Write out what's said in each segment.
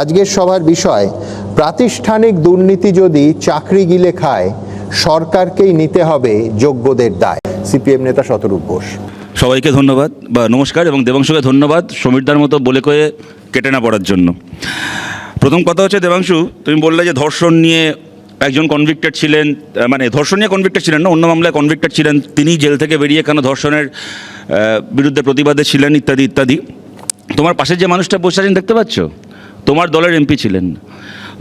আজকের সভার বিষয়, প্রাতিষ্ঠানিক দুর্নীতি যদি চাকরি গিলে খায়, সরকারকেই নিতে হবে যোগ্যদের দায়। সিপিএম নেতা শতরূপ বোস সবাইকে ধন্যবাদ বা নমস্কার এবং দেবাংশুকে ধন্যবাদ সমীরদার মতো বলে কয়ে কেটে না পড়ার জন্য। প্রথম কথা হচ্ছে দেবাংশু, তুমি বললে যে ধর্ষণ নিয়ে একজন কনভিক্টেড ছিলেন মানে ধর্ষণ নিয়ে কনভিক্টেড ছিলেন না, অন্য মামলায় কনভিক্টেড ছিলেন, তিনি জেল থেকে বেরিয়ে কেন ধর্ষণের বিরুদ্ধে প্রতিবাদে ছিলেন ইত্যাদি ইত্যাদি। তোমার পাশে যে মানুষটা বসে আছেন, দেখতে পাচ্ছ? তোমার দলের এমপি ছিলেন।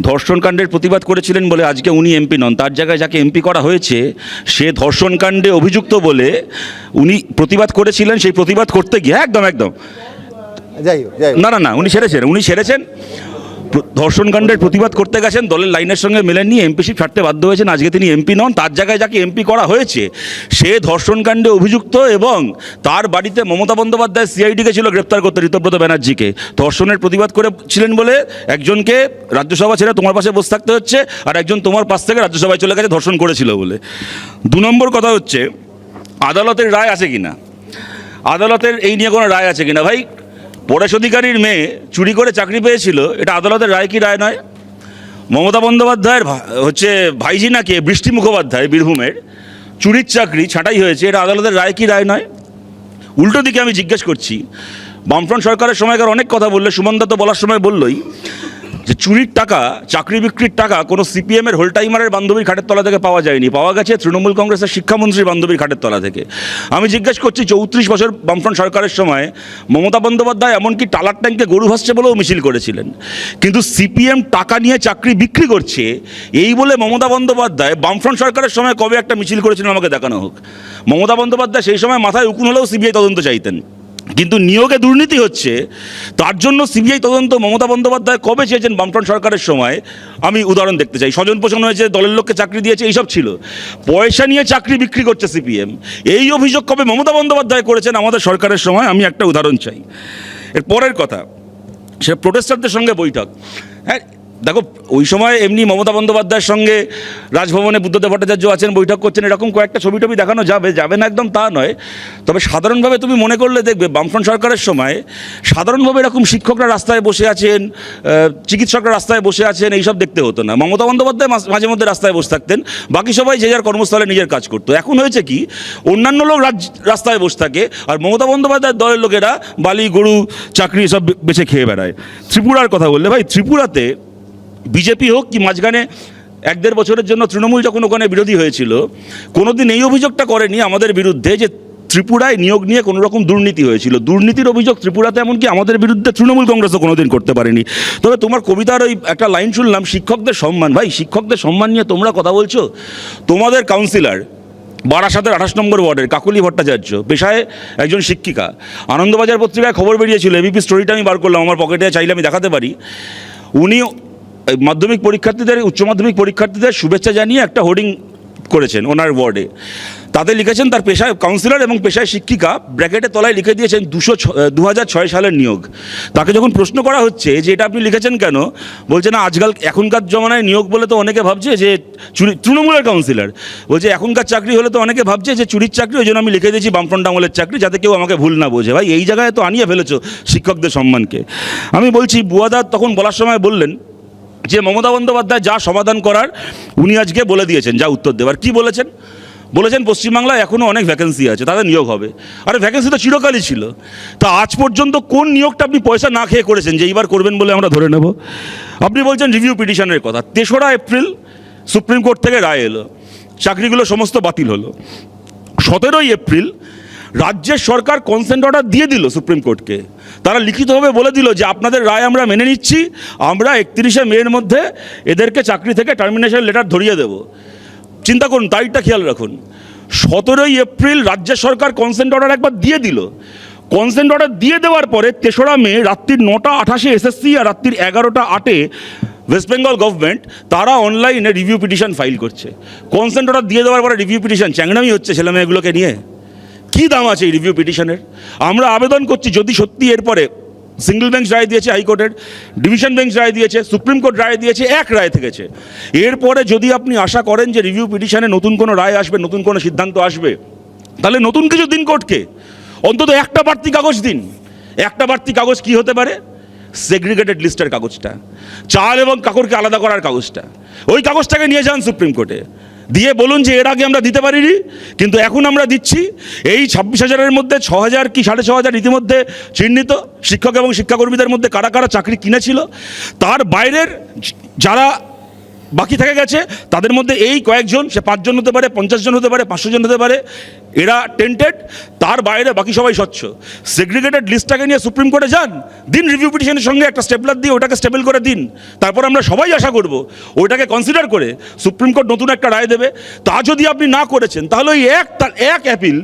ধর্ষণকাণ্ডের প্রতিবাদ করেছিলেন বলে আজকে উনি এমপি নন। তার জায়গায় যাকে এমপি করা হয়েছে সে ধর্ষণকাণ্ডে অভিযুক্ত বলে উনি প্রতিবাদ করেছিলেন সেই প্রতিবাদ করতে গিয়ে একদম একদম। যাই না না না উনি সেরেছেন উনি সেরেছেন। প্র- ধর্ষণ কাণ্ডের প্রতিবাদ করতে গেছেন, দলের লাইনের সঙ্গে মেলেননি এমপিশিপ ছাড়তে বাধ্য হয়েছেন, আজকে তিনি এমপি নন, তার জায়গায় যাকে এমপি করা হয়েছে, সে ধর্ষণকাণ্ডে অভিযুক্ত এবং তার বাড়িতে মমতা বন্দ্যোপাধ্যায় সিআইডিকে ছিল গ্রেপ্তার করতে, ঋতব্রত ব্যানার্জিকে। ধর্ষণের প্রতিবাদ করেছিলেন বলে একজনকে রাজ্যসভা ছেড়ে তোমার পাশে বসে থাকতে হচ্ছে, আর একজন তোমার পাশ থেকে রাজ্যসভায় চলে গেছে, ধর্ষণ করেছিল বলে। দু নম্বর কথা হচ্ছে, আদালতের রায় আছে কিনা? আদালতের এই নিয়ে কোনো রায় আছে কিনা? ভাই পরেশ অধিকারীর মেয়ে চুরি করে চাকরি পেয়েছিল, এটা আদালতের রায় কি রায় নয়? মমতা বন্দ্যোপাধ্যায়ের হচ্ছে ভাইজি নাকি বৃষ্টি মুখোপাধ্যায়, বীরভূমের, চুরির চাকরি ছাঁটাই হয়েছে, এটা আদালতের রায় কি রায় নয়? উল্টো দিকে আমি জিজ্ঞেস করছি, বামফ্রন্ট সরকারের সময়কার অনেক কথা বললে, সুমনদা তো বলার সময় বললই যে চুরির টাকা, চাকরি বিক্রির টাকা কোনো সিপিএমের হোল টাইমারের বান্ধবীর খাটের তলা থেকে পাওয়া যায়নি। পাওয়া গেছে তৃণমূল কংগ্রেসের শিক্ষামন্ত্রীর বান্ধবীর খাটের তলা থেকে। আমি জিজ্ঞেস করছি, চৌত্রিশ বছর বামফ্রন্ট সরকারের সময় মমতা বন্দ্যোপাধ্যায় এমনকি টালার ট্যাঙ্কে গরু ভাসছে বলেও মিছিল করেছিলেন। কিন্তু সিপিএম টাকা নিয়ে চাকরি বিক্রি করছে, এই বলে মমতা বন্দ্যোপাধ্যায় বামফ্রন্ট সরকারের সময় কবে একটা মিছিল করেছিলেন আমাকে দেখানো হোক। মমতা বন্দ্যোপাধ্যায় সেই সময় মাথায় উকুন হলেও সিবিআই তদন্ত চাইতেন। কিন্তু নিয়োগে দুর্নীতি হচ্ছে, তার জন্য সিবিআই তদন্ত মমতা বন্দ্যোপাধ্যায় কবে চেয়েছেন বামফ্রন্ট সরকারের সময়? আমি উদাহরণ দেখতে চাই। স্বজন পোষণ হয়েছে, দলের লোককে চাকরি দিয়েছে, এইসব ছিল। পয়সা নিয়ে চাকরি বিক্রি করছে সিপিএম। এই অভিযোগ কবে মমতা বন্দ্যোপাধ্যায় করেছেন আমাদের সরকারের সময়? আমি একটা উদাহরণ চাই। এর পরের কথা, সে প্রোটেস্টারদের সঙ্গে বৈঠক। হ্যাঁ দেখো, ওই সময় এমনি মমতা বন্দ্যোপাধ্যায়ের সঙ্গে রাজভবনে বুদ্ধদেব ভট্টাচার্য আছেন, বৈঠক করছেন, এরকম কয়েকটা ছবি টবি দেখানো যাবে যাবে না একদম তা নয়। তবে সাধারণভাবে তুমি মনে করলে দেখবে, বামফ্রন্ট সরকারের সময় সাধারণভাবে এরকম শিক্ষকরা রাস্তায় বসে আছেন চিকিৎসকরা রাস্তায় বসে আছেন, এইসব দেখতে হতো না। মমতা বন্দ্যোপাধ্যায় মাঝে মধ্যে রাস্তায় বসে থাকতেন, বাকি সবাই যে যার কর্মস্থলে নিজের কাজ করতো। এখন হয়েছে কি, অন্যান্য লোক রাস্তায় বসে থাকে, আর মমতা বন্দ্যোপাধ্যায়ের দলের লোকেরা বালি, গরু, চাকরি সব বেছে খেয়ে বেড়ায়। ত্রিপুরার কথা বললে, ভাই, ত্রিপুরাতে বিজেপি হোক কি মাঝখানে এক দেড় বছরের জন্য তৃণমূল যখন ওখানে বিরোধী হয়েছিল, কোনোদিন এই অভিযোগটা করেনি আমাদের বিরুদ্ধে যে ত্রিপুরায় নিয়োগ নিয়ে কোনো রকম দুর্নীতি হয়েছিল। দুর্নীতির অভিযোগ ত্রিপুরাতে এমনকি আমাদের বিরুদ্ধে তৃণমূল কংগ্রেসও কোনোদিন করতে পারেনি। তবে তোমার কবিতার ওই একটা লাইন শুনলাম, শিক্ষকদের সম্মান, ভাই শিক্ষকদের সম্মান নিয়ে তোমরা কথা বলছো? তোমাদের কাউন্সিলর বারাসাতের আঠাশ নম্বর ওয়ার্ডের কাকুলি ভট্টাচার্য, পেশায় একজন শিক্ষিকা। আনন্দবাজার পত্রিকায় খবর বেরিয়েছিল এবিপি স্টোরিটা আমি বার করলাম, আমার পকেটে চাইলে আমি দেখাতে পারি। উনি মাধ্যমিক পরীক্ষার্থীদের, উচ্চ মাধ্যমিক পরীক্ষার্থীদের শুভেচ্ছা জানিয়ে একটা হোর্ডিং করেছেন ওনার ওয়ার্ডে। তাতে লিখেছেন তার পেশায় কাউন্সিলর এবং পেশায় শিক্ষিকা, ব্র্যাকেটের তলায় লিখে দিয়েছেন দুশো দু হাজার ছয় সালের নিয়োগ। তাকে যখন প্রশ্ন করা হচ্ছে যে এটা আপনি লিখেছেন কেন, বলছে না, আজকাল এখনকার জমানায় নিয়োগ বলে তো অনেকে ভাবছে যে চুরি, তৃণমূলের কাউন্সিলর বলছে, এখনকার চাকরি হলে তো অনেকে ভাবছে যে চুরির চাকরি, ওই জন্য আমি লিখে দিয়েছি বামফ্রন্ট আমলের চাকরি, যাতে কেউ আমাকে ভুল না বোঝে। ভাই, এই জায়গায় তো আনিয়ে ফেলেছো শিক্ষকদের সম্মানকে। আমি বলছি, বুয়াদার তখন বলার সময় বললেন যে মমতা বন্দ্যোপাধ্যায় যা সমাধান করার উনি আজকে বলে দিয়েছেন, যা উত্তর দেওয়ার। কি বলেছেন? বলেছেন পশ্চিমবাংলায় এখনও অনেক ভ্যাকেন্সি আছে তাদের নিয়োগ হবে। আরে ভ্যাকেন্সি তো চিরকালই ছিল। তা আজ পর্যন্ত কোন নিয়োগটা আপনি পয়সা না খেয়ে করেছেন যে এইবার করবেন বলে আমরা ধরে নেব? আপনি বলছেন রিভিউ পিটিশনের কথা। তেসরা এপ্রিল সুপ্রিম কোর্ট থেকে রায় এলো। চাকরিগুলো সমস্ত বাতিল হলো। সতেরোই এপ্রিল রাজ্যের সরকার কনসেন্ট অর্ডার দিয়ে দিল সুপ্রিম কোর্টকে তারা লিখিতভাবে বলে দিল যে, আপনাদের রায় আমরা মেনে নিচ্ছি, আমরা একত্রিশে মের মধ্যে এদেরকে চাকরি থেকে টার্মিনেশন লেটার ধরিয়ে দেব। চিন্তা করুন, তারিখটা খেয়াল রাখুন। সতেরোই এপ্রিল রাজ্য সরকার কনসেন্ট অর্ডার একবার দিয়ে দিল। কনসেন্ট অর্ডার দিয়ে দেওয়ার পরে তেসরা মে রাত্রির নটা আঠাশে এসএসসি আর রাত্রির এগারোটা আটে ওয়েস্ট বেঙ্গল গভর্নমেন্ট তারা অনলাইনে রিভিউ পিটিশন ফাইল করছে। কনসেন্ট অর্ডার দিয়ে দেওয়ার পরে রিভিউ পিটিশন চ্যাংড়ামি হচ্ছে ছেলেমেয়েগুলোকে নিয়ে। কী দাম আছে এই রিভিউ পিটিশনের আমরা আবেদন করছি যদি সত্যি এরপরে সিঙ্গল বেঞ্চ রায় দিয়েছে হাইকোর্টের ডিভিশন বেঞ্চ রায় দিয়েছে, সুপ্রিম কোর্ট রায় দিয়েছে, এক রায় থেকেছে। এরপরে যদি আপনি আশা করেন যে রিভিউ পিটিশনে নতুন কোনো রায় আসবে, নতুন কোনো সিদ্ধান্ত আসবে, তাহলে নতুন কিছু দিন কোর্টকে। অন্তত একটা বাড়তি কাগজ দিন। একটা বাড়তি কাগজ কি হতে পারে? সেগ্রিগেটেড লিস্টের কাগজটা। চাল এবং কাকড়কে আলাদা করার কাগজটা। ওই কাগজটাকে নিয়ে যান সুপ্রিম কোর্টে। দিয়ে বলুন যে এর আগে আমরা দিতে পারিনি, কিন্তু এখন আমরা দিচ্ছি। এই ছাব্বিশ হাজারের মধ্যে ছ হাজার কি সাড়ে ছ হাজার ইতিমধ্যে চিহ্নিত শিক্ষক এবং শিক্ষাকর্মীদের মধ্যে কারা কারা চাকরি কিনেছিল, তার বাইরের যারা বাকি থেকে গেছে। তাদের মধ্যে এই কয়েকজন, সে পাঁচজন হতে পারে পঞ্চাশ জন হতে পারে পাঁচশো জন হতে পারে, এরা টেন্টেড তার বাইরে বাকি সবাই স্বচ্ছ। সেগ্রিগেটেড লিস্টটাকে নিয়ে সুপ্রিম কোর্টে যান, দিন রিভিউ পিটিশনের সঙ্গে একটা স্টেপলার দিয়ে ওটাকে স্টেবল করে দিন। তারপর আমরা সবাই আশা করব, ওইটাকে কনসিডার করে সুপ্রিম কোর্ট নতুন একটা রায় দেবে। তা যদি আপনি না করেছেন, তাহলে ওই এক, তার এক অ্যাপিল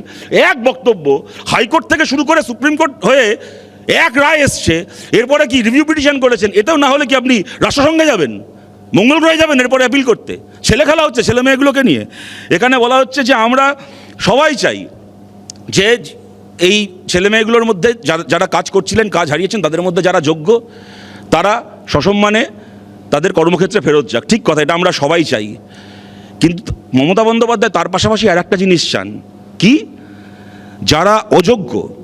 এক বক্তব্য হাইকোর্ট থেকে শুরু করে সুপ্রিম কোর্ট হয়ে এক রায় এসছে। এরপরে কি রিভিউ পিটিশন করেছেন, এটাও না হলে কি আপনি রাষ্ট্রসংঘে যাবেন? মঙ্গল গ্রহে যাবেন, এরপরে অ্যাপিল করতে। ছেলে খেলা হচ্ছে, ছেলে মেয়েগুলোকে নিয়ে। এখানে বলা হচ্ছে যে আমরা সবাই চাই যে এই ছেলে মেয়েগুলোর মধ্যে যারা কাজ করছিলেন, কাজ হারিয়েছেন, তাদের মধ্যে যারা যোগ্য, তারা সসম্মানে তাদের কর্মক্ষেত্রে ফেরত যাক। ঠিক কথা, এটা আমরা সবাই চাই। কিন্তু মমতা বন্দ্যোপাধ্যায় তার পাশাপাশি আর একটা জিনিস চান। কি? যারা অযোগ্য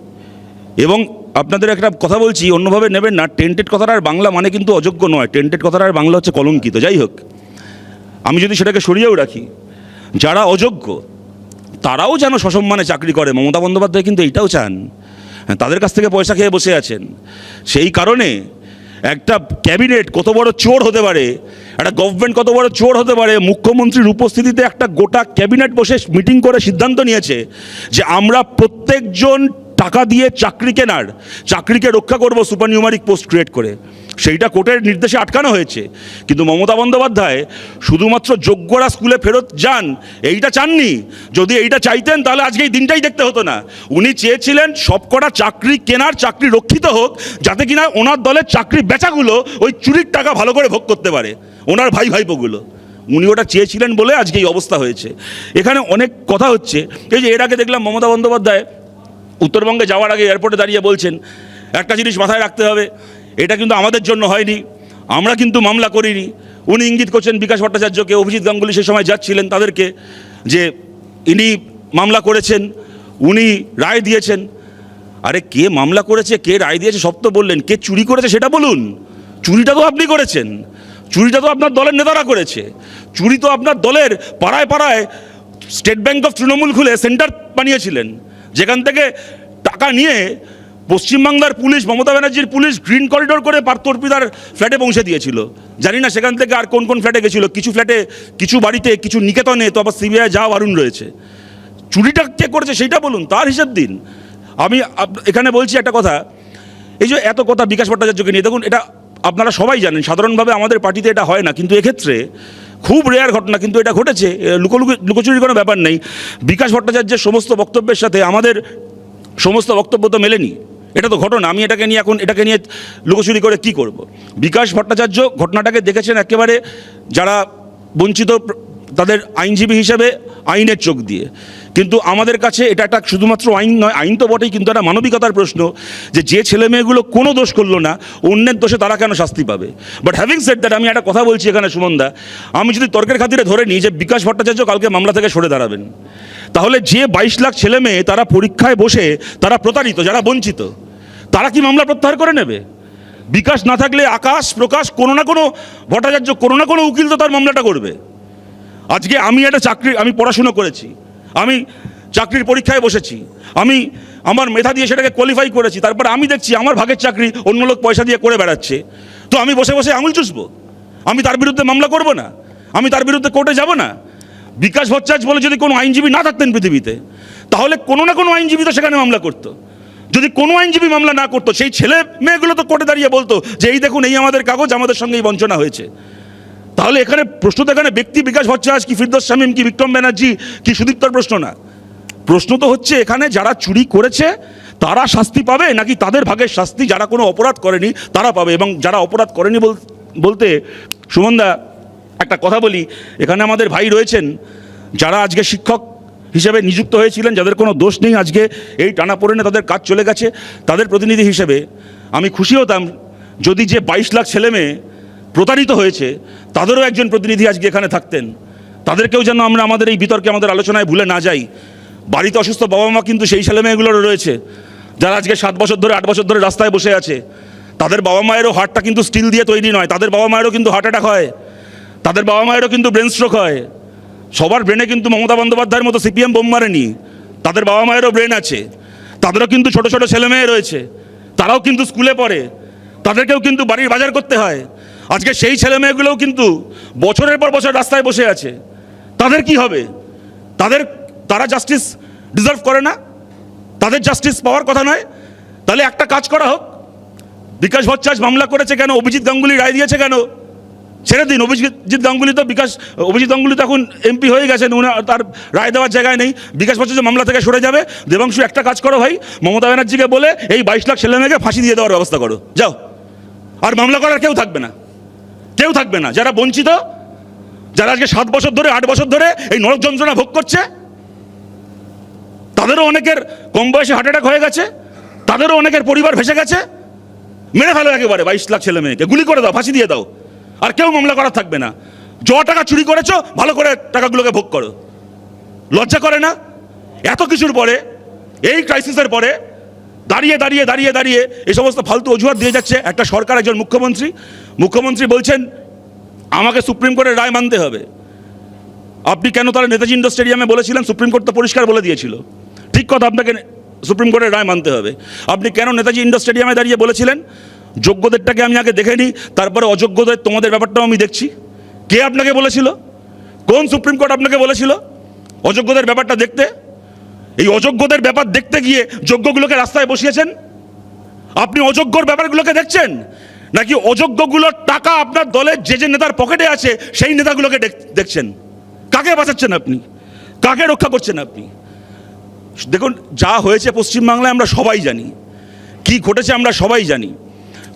এবং আপনাদের একটা কথা বলছি, অন্যভাবে নেবেন না। টেন্টেড কথাটার বাংলা মানে কিন্তু অযোগ্য নয়। টেন্টেড কথাটার বাংলা হচ্ছে কলঙ্কিত, যাই হোক। আমি যদি সেটাকে সরিয়েও রাখি, যারা অযোগ্য, তারাও যেন সসম্মানে চাকরি করে। মমতা বন্দ্যোপাধ্যায় কিন্তু এইটাও চান। তাদের কাছ থেকে পয়সা খেয়ে বসে আছেন। সেই কারণে একটা ক্যাবিনেট কত বড় চোর হতে পারে, একটা গভর্নমেন্ট কত বড় চোর হতে পারে, মুখ্যমন্ত্রীর উপস্থিতিতে একটা গোটা ক্যাবিনেট বসে মিটিং করে সিদ্ধান্ত নিয়েছে যে আমরা প্রত্যেকজন টাকা দিয়ে চাকরি কেনার, চাকরিকে রক্ষা করব সুপার নিউমারিক পোস্ট ক্রিয়েট করে। সেইটা কোর্টের নির্দেশে আটকানো হয়েছে। কিন্তু মমতা বন্দ্যোপাধ্যায় শুধুমাত্র যোগ্যরা স্কুলে ফেরত যান, এইটা চাননি। যদি এইটা চাইতেন, তাহলে আজকে এই দিনটাই দেখতে হতো না। উনি চেয়েছিলেন সবকটা চাকরি কেনার, চাকরি রক্ষিত হোক, যাতে কিনা ওনার দলের চাকরি বেচাগুলো ওই চুরির টাকা ভালো করে ভোগ করতে পারে, ওনার ভাই ভাইপোগুলো। উনি ওটা চেয়েছিলেন বলে আজকে এই অবস্থা হয়েছে। এখানে অনেক কথা হচ্ছে। এই যে এর আগে দেখলাম মমতা বন্দ্যোপাধ্যায় উত্তরবঙ্গে যাওয়ার আগে এয়ারপোর্টে দাঁড়িয়ে বলছেন, একটা জিনিস মাথায় রাখতে হবে, এটা কিন্তু আমাদের জন্য হয়নি, আমরা কিন্তু মামলা করিনি। উনি ইঙ্গিত করছেন বিকাশ ভট্টাচার্যকে, অভিজিৎ গাঙ্গুলি সে সময় যাচ্ছিলেন তাদেরকে, যে ইনি মামলা করেছেন, উনি রায় দিয়েছেন। আরে কে মামলা করেছে, কে রায় দিয়েছে সব তো বললেন, কে চুরি করেছে সেটা বলুন। চুরিটা তো আপনি করেছেন, চুরিটা তো আপনার দলের নেতারা করেছে, চুরি তো আপনার দলের পাড়ায় পাড়ায় স্টেট ব্যাংক অফ তৃণমূল খুলে সেন্টার বানিয়েছিলেন। যেখান থেকে টাকা নিয়ে পশ্চিমবাংলার পুলিশ, মমতা ব্যানার্জির পুলিশ গ্রিন করিডোর করে পার্থর্পিতার ফ্ল্যাটে পৌঁছে দিয়েছিল। জানি না সেখান থেকে আর কোন কোন ফ্ল্যাটে গেছিল। কিছু ফ্ল্যাটে, কিছু বাড়িতে, কিছু নিকেতনে, তো আবার সিবিআই যাওয়া বারুণ রয়েছে। চুরিটা কে করেছে সেইটা বলুন, তার হিসাব দিন। আমি এখানে বলছি একটা কথা, এই যে এত কথা বিকাশ ভট্টাচার্যকে নিয়ে, দেখুন, এটা আপনারা সবাই জানেন, সাধারণভাবে আমাদের পার্টিতে এটা হয় না, কিন্তু এক্ষেত্রে খুব রেয়ার ঘটনা, কিন্তু এটা ঘটেছে। লুকোলুকি, লুকোচুরির কোনো ব্যাপার নেই। বিকাশ ভট্টাচার্যের সমস্ত বক্তব্যের সাথে আমাদের সমস্ত বক্তব্য তো মেলেনি। এটা তো ঘটনা, আমি এটাকে নিয়ে এখন, এটাকে নিয়ে লুকোচুরি করে কি করব? বিকাশ ভট্টাচার্য ঘটনাটাকে দেখেছেন একেবারে যারা বঞ্চিত তাদের আইনজীবী হিসেবে, আইনের চোখ দিয়ে। কিন্তু আমাদের কাছে এটা একটা শুধুমাত্র আইন নয়, আইন তো বটেই, কিন্তু একটা মানবিকতার প্রশ্ন যে যে ছেলে মেয়েগুলো কোনো দোষ করল না, অন্যের দোষে তারা কেন শাস্তি পাবে? বাট হ্যাভিং সেট দ্যাট আমি একটা কথা বলছি এখানে সুমনদা আমি যদি তর্কের খাতিরে ধরে নিই যে বিকাশ ভট্টাচার্য কালকে মামলা থেকে সরে দাঁড়াবেন, তাহলে যে বাইশ লাখ ছেলে মেয়ে তারা পরীক্ষায় বসে তারা প্রতারিত, যারা বঞ্চিত, তারা কি মামলা প্রত্যাহার করে নেবে? বিকাশ না থাকলে আকাশ প্রকাশ কোনো না কোনো, ভট্টাচার্য কোনো না কোনো উকিল তো তার মামলাটা করবে। আজকে আমি একটা চাকরি, আমি পড়াশুনো করেছি আমি চাকরির পরীক্ষায় বসেছি। আমি আমার মেধা দিয়ে সেটাকে কোয়ালিফাই করেছি। তারপর আমি দেখছি আমার ভাগের চাকরি অন্য লোক পয়সা দিয়ে করে বেড়াচ্ছে। তো আমি বসে বসে আঙুল চুষবো। আমি তার বিরুদ্ধে মামলা করব না। আমি তার বিরুদ্ধে কোর্টে যাব না। বিকাশ ভট্টাচার্য বলে যদি কোনো আইনজীবী না থাকতেন পৃথিবীতে, তাহলে কোনো না কোনো আইনজীবী তো সেখানে মামলা করতো। যদি কোনো আইনজীবী মামলা না করতো, সেই ছেলে মেয়েগুলো তো কোর্টে দাঁড়িয়ে বলতো যে, এই দেখুন, এই আমাদের কাগজ, আমাদের সঙ্গে এই বঞ্চনা হয়েছে। তাহলে এখানে প্রশ্ন তো এখানে ব্যক্তি বিকাশ ভট্টাচার্য কি ফিরদোস শামীম, কি বিক্রম ব্যানার্জি, কি সুদীপ্তর প্রশ্ন না? প্রশ্ন তো হচ্ছে এখানে যারা চুরি করেছে, তারা শাস্তি পাবে নাকি তাদের ভাগের শাস্তি যারা কোনো অপরাধ করেনি, তারা পাবে? এবং যারা অপরাধ করেনি বল- বলতে, সুমনদা, একটা কথা বলি। এখানে আমাদের ভাই রয়েছেন, যারা আজকে শিক্ষক হিসেবে নিযুক্ত হয়েছিলেন, যাদের কোনো দোষ নেই আজকে, এই টানা পড়েনে তাদের কাজ চলে গেছে, তাদের প্রতিনিধি হিসেবে। আমি খুশি হতাম যদি যে বাইশ লাখ ছেলে মেয়ে প্রতারিত হয়েছে, তাদেরও একজন প্রতিনিধি আজকে এখানে থাকতেন। তাদেরকেও যেন আমরা আমাদের এই বিতর্কে আমাদের আলোচনায় ভুলে না যাই। বাড়িতে অসুস্থ বাবা মা কিন্তু সেই ছেলে মেয়েগুলোরও রয়েছে, যারা আজকে সাত বছর ধরে, আট বছর ধরে রাস্তায় বসে আছে। তাদের বাবা মায়েরও হার্টটা কিন্তু স্টিল দিয়ে তৈরি নয়, তাদের বাবা মায়েরও কিন্তু হার্ট অ্যাটাক হয়, তাদের বাবা মায়েরও কিন্তু ব্রেন স্ট্রোক হয়। সবার ব্রেনে কিন্তু মমতা বন্দ্যোপাধ্যায়ের মতো সিপিএম বোম মারেনি, তাদের বাবা মায়েরও ব্রেন আছে, তাদেরও কিন্তু ছোট ছোট ছেলে মেয়ে রয়েছে, তারাও কিন্তু স্কুলে পড়ে, তাদেরকেও কিন্তু বাড়ির বাজার করতে হয়। আজকে সেই ছেলে মেয়েগুলোও কিন্তু বছরের পর বছর রাস্তায় বসে আছে। তাদের কি হবে? তাদের, তারা জাস্টিস ডিজার্ভ করে না? তাদের জাস্টিস পাওয়ার কথা নয়? তাহলে একটা কাজ করা হোক। বিকাশ ভট্টাচার্য মামলা করেছে কেন? অভিজিৎ গাঙ্গুলি রায় দিয়েছে কেন? ছেড়ে দিন। অভিজিৎ গাঙ্গুলি তো বিকাশ, অভিজিৎ গাঙ্গুলি তো এখন এমপি হয়ে গেছেন। উনি তার রায় দেওয়ার জায়গায় নেই। বিকাশ ভট্টাচার্য মামলা থেকে সরে যাবে। দেবাংশু, একটা কাজ করো ভাই। মমতা ব্যানার্জিকে বলে এই বাইশ লাখ ছেলে মেয়েকে ফাঁসি দিয়ে দেওয়ার ব্যবস্থা করো। যাও। আর মামলা করার কেউ থাকবে না। কেউ থাকবে না। যারা বঞ্চিত, যারা আজকে সাত বছর ধরে, আট বছর ধরে এই নরক যন্ত্রণা ভোগ করছে, তাদেরও অনেকের কম বয়সে হার্ট অ্যাটাক হয়ে গেছে, তাদেরও অনেকের পরিবার ভেসে গেছে। মেরে ফেলো একেবারে, বাইশ লাখ ছেলে মেয়েকে। গুলি করে দাও, ফাঁসি দিয়ে দাও। আর কেউ মামলা করার থাকবে না। য টাকা চুরি করেছ, ভালো করে টাকাগুলোকে ভোগ করো। লজ্জা করে না? এত কিছুর পরে, এই ক্রাইসিসের পরে দাঁড়িয়ে দাঁড়িয়ে দাঁড়িয়ে দাঁড়িয়ে এই সমস্ত ফালতু অজুহাত দিয়ে যাচ্ছে। একটা সরকার, একজন মুখ্যমন্ত্রী। মুখ্যমন্ত্রী বলছেন, আমাকে সুপ্রিম কোর্টের রায় মানতে হবে। আপনি কেন তাহলে নেতাজি ইন্ডোর স্টেডিয়ামে বলেছিলেন, সুপ্রিম কোর্ট তো পরিষ্কার বলে দিয়েছিল। ঠিক কথা, আপনাকে সুপ্রিম কোর্টের রায় মানতে হবে। আপনি কেন নেতাজি ইন্ডোর স্টেডিয়ামে দাঁড়িয়ে বলেছিলেন, যোগ্যদেরটাকে আমি আগে দেখে নিই, তারপরে অযোগ্যদের, তোমাদের ব্যাপারটাও আমি দেখছি। কে আপনাকে বলেছিল? কোন সুপ্রিম কোর্ট আপনাকে বলেছিল অযোগ্যদের ব্যাপারটা দেখতে? এই অযোগ্যদের ব্যাপার দেখতে গিয়ে যোগ্যগুলোকে রাস্তায় বসিয়েছেন? আপনি অযোগ্যর ব্যাপারগুলোকে দেখছেন? নাকি অযোগ্যগুলোর টাকা আপনার দলের যে যে নেতার পকেটে আছে, সেই নেতাগুলোকে দেখ- দেখছেন? কাকে বাঁচাচ্ছেন আপনি? কাকে রক্ষা করছেন আপনি? দেখুন, যা হয়েছে পশ্চিমবাংলায় আমরা সবাই জানি। কি ঘটেছে আমরা সবাই জানি।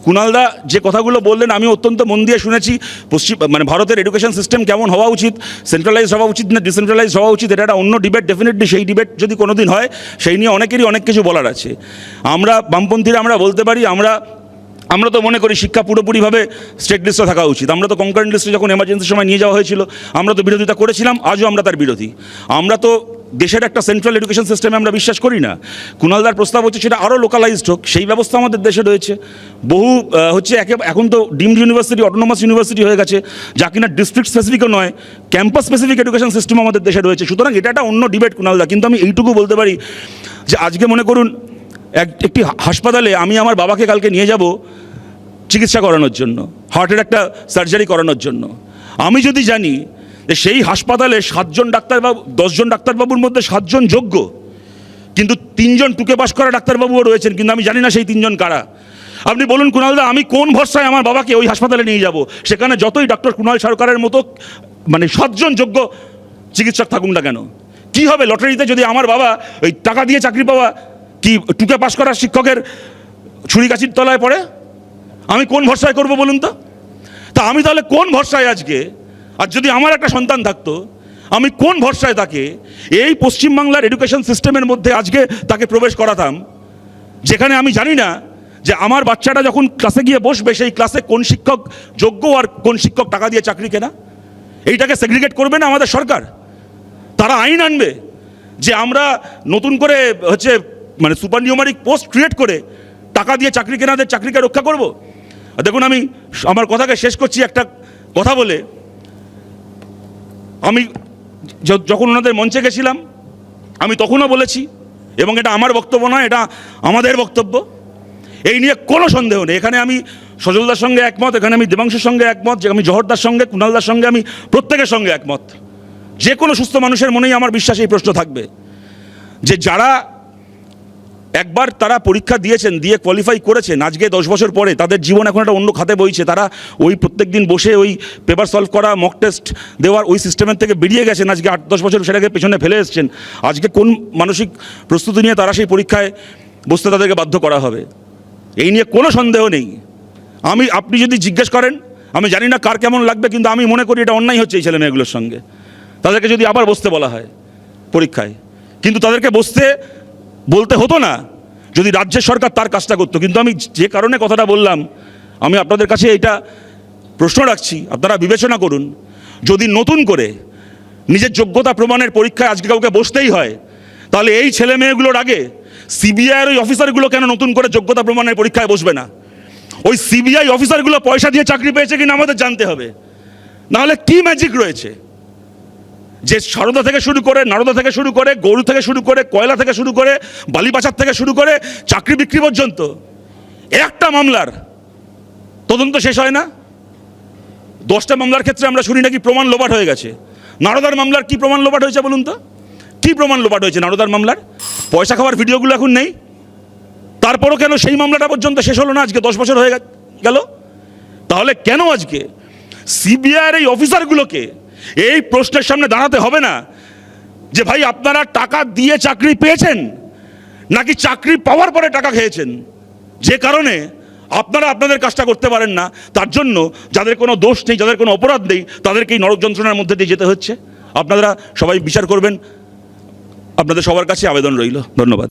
কুণালদা, যে কথাগুলো বললেন, আমি অত্যন্ত মন দিয়ে শুনেছি। পশ্চিম মানে ভারতের এডুকেশন সিস্টেম কেমন হওয়া উচিত সেন্ট্রালাইজ হওয়া উচিত না ডিসেন্ট্রালাইজ হওয়া উচিত, এটা একটা অন্য ডিবেট ডেফিনেটলি সেই ডিবেট যদি কোনো দিন হয়, সেই নিয়ে অনেকেরই অনেক কিছু বলার আছে। আমরা বামপন্থীরা, আমরা বলতে পারি, আমরা আমরা তো মনে করি শিক্ষা পুরোপুরিভাবে স্টেট লিস্টে থাকা উচিত। আমরা তো কনকারেন্ট লিস্টে যখন এমার্জেন্সির সময় নিয়ে যাওয়া হয়েছিল, আমরা তো বিরোধিতা করেছিলাম, আজও আমরা তার বিরোধী। আমরা তো দেশের একটা সেন্ট্রাল এডুকেশন সিস্টেমে আমরা বিশ্বাস করি না। কুণালদার প্রস্তাব হচ্ছে সেটা আরও লোকালাইজড হোক, সেই ব্যবস্থা আমাদের দেশে রয়েছে। বহু হচ্ছে একে, এখন তো ডিমড ইউনিভার্সিটি অটোনোমাস ইউনিভার্সিটি হয়ে গেছে, যা কিনা ডিস্ট্রিক্ট স্পেসিফিকও নয় ক্যাম্পাস স্পেসিফিক এডুকেশন সিস্টেম আমাদের দেশে রয়েছে। সুতরাং এটা একটা অন্য ডিবেট কুণালদা, কিন্তু আমি এইটুকু বলতে পারি যে আজকে মনে করুন, এক, একটি হাসপাতালে আমি আমার বাবাকে কালকে নিয়ে যাব চিকিৎসা করানোর জন্য হার্টের একটা সার্জারি করানোর জন্য। আমি যদি জানি যে সেই হাসপাতালে সাতজন ডাক্তারবাবু, দশজন ডাক্তারবাবুর মধ্যে সাতজন যোগ্য। কিন্তু তিনজন টুকে পাস করা ডাক্তারবাবুও রয়েছেন, কিন্তু আমি জানি না সেই তিনজন কারা। আপনি বলুন কুণালদা আমি কোন ভরসায় আমার বাবাকে ওই হাসপাতালে নিয়ে যাব? সেখানে যতই ডক্টর কুণাল সরকারের মতো মানে সাতজন যোগ্য চিকিৎসক থাকুক না কেন? কি হবে লটারিতে যদি আমার বাবা ওই টাকা দিয়ে চাকরি পাওয়া, কি টুকে পাশ করা শিক্ষকের ছুরি কাছির তলায় পড়ে? আমি কোন ভরসায় করব বলুন তো? তা আমি তাহলে কোন ভরসায় আজকে আর যদি আমার একটা সন্তান থাকতো, আমি কোন ভরসায় তাকে এই পশ্চিমবাংলার এডুকেশন সিস্টেমের মধ্যে আজকে তাকে প্রবেশ করাতাম, যেখানে আমি জানি না যে আমার বাচ্চাটা যখন ক্লাসে গিয়ে বসবে, সেই ক্লাসে কোন শিক্ষক যোগ্য আর কোন শিক্ষক টাকা দিয়ে চাকরি কেনা? এইটাকে সেগ্রিগেট করবে না আমাদের সরকার? তারা আইন আনবে যে আমরা নতুন করে হচ্ছে মানে সুপার নিউমারিক পোস্ট ক্রিয়েট করে টাকা দিয়ে চাকরি কেনাদের চাকরিকে রক্ষা করব? দেখুন আমি আমার কথাকে শেষ করছি, একটা কথা বলে আমি যখন ওনাদের মঞ্চে গেছিলাম, আমি তখনও বলেছি, এবং এটা আমার বক্তব্য নয়, এটা আমাদের বক্তব্য। এই নিয়ে কোনো সন্দেহ নেই। এখানে আমি সজলদার সঙ্গে একমত, এখানে আমি দেবাংশের সঙ্গে একমত, যে আমি জহরদার সঙ্গে, কুণালদার সঙ্গে, আমি প্রত্যেকের সঙ্গে একমত। যে কোনো সুস্থ মানুষের মনেই আমার বিশ্বাস এই প্রশ্ন থাকবে। যে যারা একবার তারা পরীক্ষা দিয়েছেন, দিয়ে কোয়ালিফাই করেছেন। আজকে দশ বছর পরে তাদের জীবন এখন একটা অন্য খাতে বইছে। তারা ওই প্রত্যেক দিন বসে ওই পেপার সলভ করা মক টেস্ট দেওয়ার ওই সিস্টেমের থেকে বেরিয়ে গেছেন। আজকে আট, দশ বছর সেটাকে পেছনে ফেলে এসছেন। আজকে কোন মানসিক প্রস্তুতি নিয়ে তারা সেই পরীক্ষায় বসতে তাদেরকে বাধ্য করা হবে? এই নিয়ে কোনো সন্দেহ নেই। আমি, আপনি যদি জিজ্ঞেস করেন, আমি জানি না কার কেমন লাগবে, কিন্তু আমি মনে করি এটা অন্যায় হচ্ছে এই ছেলে মেয়েগুলোর সঙ্গে। তাদেরকে যদি আবার বসতে বলা হয় পরীক্ষায়। কিন্তু তাদেরকে বসতে বলতে হতো না, যদি রাজ্যের সরকার তার কাজটা করতো। কিন্তু আমি যে কারণে কথাটা বললাম, আমি আপনাদের কাছে এটা প্রশ্ন রাখছি, আপনারা বিবেচনা করুন। যদি নতুন করে নিজের যোগ্যতা প্রমাণের পরীক্ষায় আজকে কাউকে বসতেই হয়, তাহলে এই ছেলে মেয়েগুলোর আগে সিবিআইয়ের ওই অফিসারগুলো কেন নতুন করে যোগ্যতা প্রমাণের পরীক্ষায় বসবে না? ওই সিবিআই অফিসারগুলো পয়সা দিয়ে চাকরি পেয়েছে কিনা আমাদের জানতে হবে। নাহলে কি ম্যাজিক রয়েছে? যে সারদা থেকে শুরু করে, নারদা থেকে শুরু করে, গরু থেকে শুরু করে, কয়লা থেকে শুরু করে, বালিপাচার থেকে শুরু করে, চাকরি বিক্রি পর্যন্ত, একটা মামলার তদন্ত শেষ হয় না? দশটা মামলার ক্ষেত্রে আমরা শুনি নাকি প্রমাণ লোপাট হয়ে গেছে। নারদার মামলার কি প্রমাণ লোপাট হয়েছে বলুন তো? কি প্রমাণ লোপাট হয়েছে নারদার মামলার? পয়সা খাওয়ার ভিডিওগুলো এখন নেই। তারপরও কেন সেই মামলাটা পর্যন্ত শেষ হলো না? আজকে দশ বছর হয়ে গেল। তাহলে কেন আজকে? সিবিআইয়ের এই অফিসারগুলোকে এই প্রশ্নের সামনে দাঁড়াতে হবে না যে ভাই আপনারা টাকা দিয়ে চাকরি পেয়েছেন নাকি চাকরি পাওয়ার পরে টাকা খেয়েছেন? যে কারণে আপনারা আপনাদের কাজটা করতে পারেন না। তার জন্য যাদের কোনো দোষ নেই, যাদের কোনো অপরাধ নেই, তাদেরকে এই নরক যন্ত্রণার মধ্যে দিয়ে যেতে হচ্ছে। আপনারা সবাই বিচার করবেন। আপনাদের সবার কাছে আবেদন রইল। ধন্যবাদ।